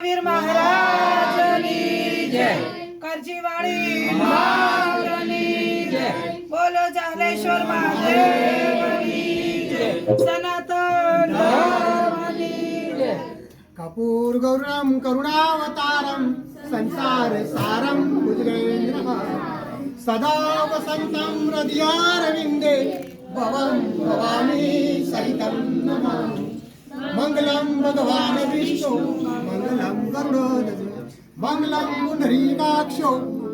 वीर महाराजनी जय. करजीवाडी जय. बोलो जालेश्वर महादेवनी सनातन कपूर गौरम करुणावतारम संसार सारम भुजगेंद्र सदा वसंतम हृदयारविंदे मंगलम भगवान विष्णु मंगलम गरुडध्वज मंगलम पुण्डरीकाक्षो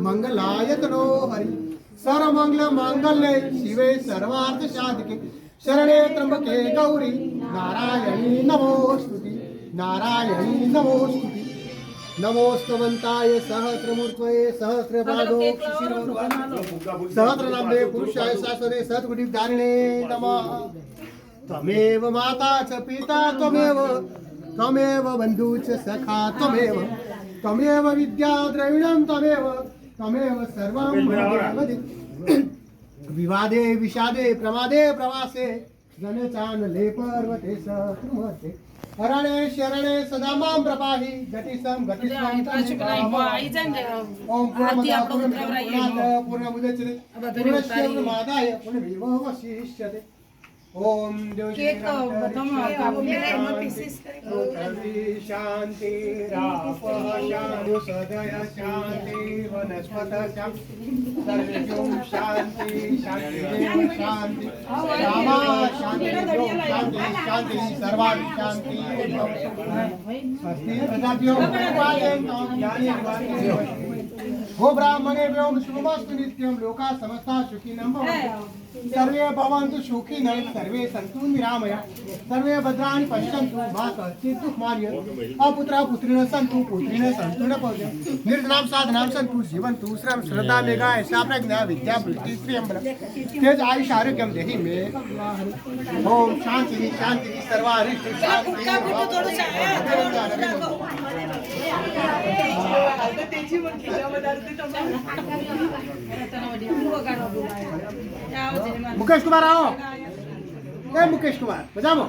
मंगलायतनो हरि। सर्वमङ्गलमाङ्गल्ये शिवे सर्वार्थसाधिके शरणे त्र्यंबके गौरी नारायणी नमोस्तुति नारायणी नमोस्तुति नमोस्तवंताय सहस्रमूर्तये सहस्रपादो सहस्रनाम्ने पुरुषाय शाश्वते सद्गुणिधारिणे नमः। ત્વમેવ માતા ચ પિતા ત્વમેવ ત્વમેવ બંધુ ચ સખા ત્વમેવ ત્વમેવ વિદ્યા દ્રવિણમ ત્વમેવ ત્વમેવ સર્વમ વિવાદે વિષાદે પ્રમાદે પ્રવાસે જન ચાન લે પર્વતે સર્વતે હરણે શરણે સદા માં પ્રપાહી ગતિ સમ ગતિ ઓમ પૂર્ણ પૂર્ણ મુદચ્યતે પૂર્ણશ્ય માદાય પુનર્વિવો વશિષ્યતે ओम शांती रापः शांति सदय शांति वनस्पत शांति शांति शांति। रामा शांति शांति शांति सर्वाणि शांति। स्वस्ति प्रजाभ्यो ज्ञानेन हो ब्राह्मणे व्योम शुभमस्तु नित्यं लोका समस्ता सुखिनं भवन्तु सर्वे भवन्तु सुखिनः सर्वे सन्तु निरामया। सर्वे भद्राणि पश्यन्तु मा कश्चित् दुःखमार्य अपुत्रा पुत्रिणः सन्तु पुत्रिणः सन्तु न पौर्य निर्धनां साधनां सन्तु जीवन्तु श्रम श्रद्धा मेघा यशा प्रज्ञा विद्या वृत्ति श्रियम्बल तेज आयुष आरोग्यं देहि मे। ओम शांति शांति सर्वारि शांति। मुकेश कुमार आओ ए मुकेश कुमार बजाओ